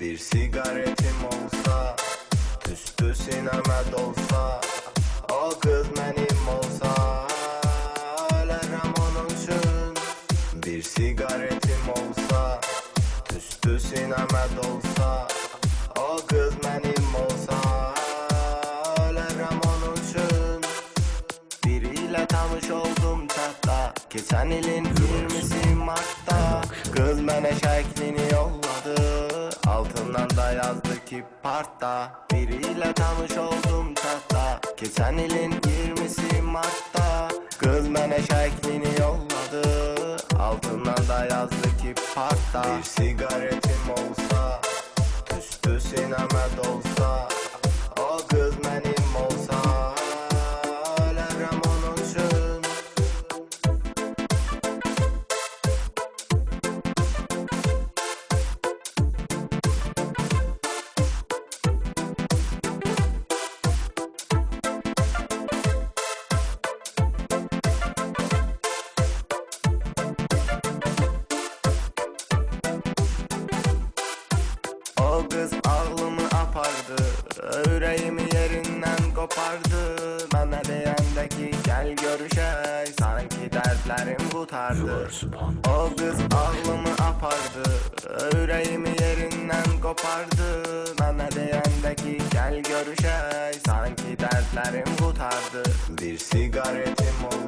Bir sigaretim olsa Tüstü sineme dolsa O kız benim olsa Ölerim onun için. Bir sigaretim olsa Tüstü sineme dolsa O kız benim olsa Ölerim onun için. Biriyle tanış oldum çatta Geçen ilin 20'si Mart'ta. Kız bana şeklini yolladı Altından da yazdı ki partta Biriyle tanış oldum çatta Geçen ilin 20'si Mart'ta. Kız bana şeklini yolladı. Altından da yazdı ki partta Bir sigaretim olsa Tüstü sineme dolsa Kız aklımı apardı Yüreğimi yerinden kopardı. Bana diyendeki gel görüşey Sanki dertlerim kurtardı. O kız aklımı apardı Yüreğimi yerinden kopardı. Bana diyendeki gel görüşey Sanki dertlerim kurtardı. Bir sigaretim dolsa